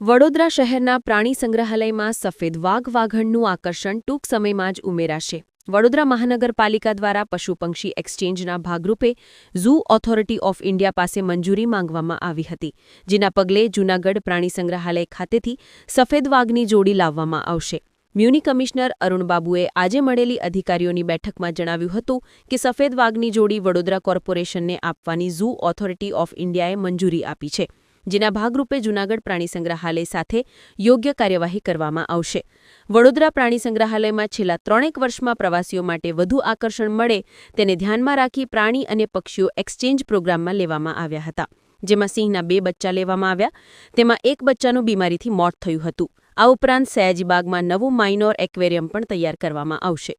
વડોદરા શહેરના પ્રાણી સંગ્રહાલયમાં સફેદ વાઘ વાઘણનું આકર્ષણ ટૂંક સમયમાં જ ઉમેરાશે. વડોદરા મહાનગરપાલિકા દ્વારા પશુ પંક્ષી એક્સચેન્જના ભાગરૂપે ઝૂ ઓથોરિટી ઓફ ઇન્ડિયા પાસે મંજૂરી માંગવામાં આવી હતી, જેના પગલે જૂનાગઢ પ્રાણી સંગ્રહાલય ખાતેથી સફેદ વાઘની જોડી લાવવામાં આવશે. મ્યુનિ કમિશનર અરુણબાબુએ આજે મળેલી અધિકારીઓની બેઠકમાં જણાવ્યું હતું કે સફેદ વાઘની જોડી વડોદરા કોર્પોરેશનને આપવાની ઝૂ ઓથોરિટી ઓફ ઇન્ડિયાએ મંજૂરી આપી છે. જેના ભાગરૂપે જૂનાગઢ પ્રાણી સંગ્રહાલય સાથે યોગ્ય કાર્યવાહી કરવામાં આવશે. વડોદરા પ્રાણી સંગ્રહાલયમાં છેલ્લા ત્રણેક વર્ષમાં પ્રવાસીઓ માટે વધુ આકર્ષણ મળે તેને ધ્યાનમાં રાખી પ્રાણી અને પક્ષીઓ એક્સચેન્જ પ્રોગ્રામમાં લેવામાં આવ્યા હતા. જેમાં સિંહના બે બચ્ચા લેવામાં આવ્યા, તેમાં એક બચ્ચાનું બીમારીથી મોત થયું હતું. આ ઉપરાંત સયાજીબાગમાં નવું માઇનોર એક્વેરિયમ પણ તૈયાર કરવામાં આવશે.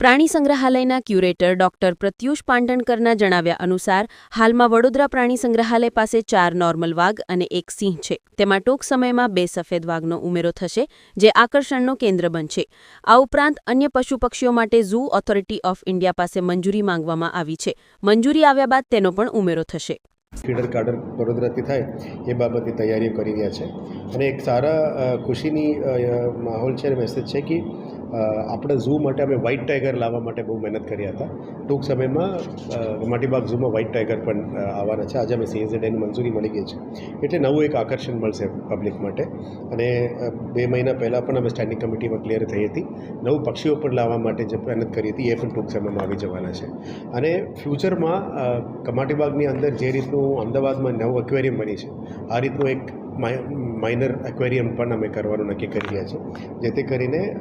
પ્રાણી સંગ્રહાલયના ક્યુરેટર ડોક્ટર પ્રત્યુષ પાંડણકરના જણાવ્યા અનુસાર, હાલમાં વડોદરા પ્રાણી સંગ્રહાલય પાસે ચાર નોર્મલ વાઘ અને એક સિંહ છે. તેમાં ટૂંક સમયમાં બે સફેદ વાઘનો ઉમેરો થશે, જે આકર્ષણનો કેન્દ્ર બનશે. આ ઉપરાંત અન્ય પશુ પક્ષીઓ માટે ઝૂ ઓથોરિટી ઓફ ઇન્ડિયા પાસે મંજૂરી માંગવામાં આવી છે. મંજૂરી આવ્યા બાદ તેનો પણ ઉમેરો થશે. ફીડર કાર્ડર વડોદરાથી થાય એ બાબતે તૈયારીઓ કરી રહ્યા છે. અને એક સારા ખુશીની માહોલ છે મેસેજ છે કે આપણે ઝૂ માટે અમે વ્હાઇટ ટાઈગર લાવવા માટે બહુ મહેનત કર્યા હતા. ટૂંક સમયમાં માટીબાગ ઝૂમાં વ્હાઇટ ટાઈગર પણ આવવાના છે. આજે અમે સીએઝેડની મંજૂરી મળી ગઈ છે. એટલે નવું એક આકર્ષણ મળશે પબ્લિક માટે. અને બે મહિના પહેલાં પણ અમે સ્ટેન્ડિંગ કમિટીમાં ક્લિયર થઈ હતી. નવું પક્ષીઓ પણ લાવવા માટે જે મહેનત કરી હતી, એ પણ ટૂંક સમયમાં આવી જવાના છે. અને ફ્યુચરમાં કમાટીબાગની અંદર જે રીતનું અમદાવાદમાં નવું એક્વેરિયમ બની છે, આ રીતનું એક માઇ- માઇનર એક્વેરિયમ પણ અમે કરવાનું નક્કી કરી રહ્યા છીએ. જેથી કરીને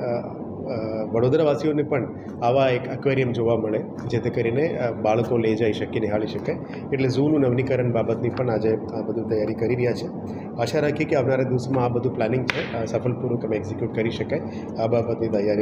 વડોદરાવાસીઓને પણ આવા એક એક્વેરિયમ જોવા મળે, જેથી કરીને બાળકો લઈ જઈ શકે, નિહાળી શકે. એટલે ઝૂનું નવીનીકરણ બાબતની પણ આજે આ બધું તૈયારી કરી રહ્યા છે. આશા રાખીએ કે આવનારા દિવસમાં આ બધું પ્લાનિંગ છે સફળપૂર્વક અમે એક્ઝિક્યુટ કરી શકાય. આ બાબતની તૈયારીઓ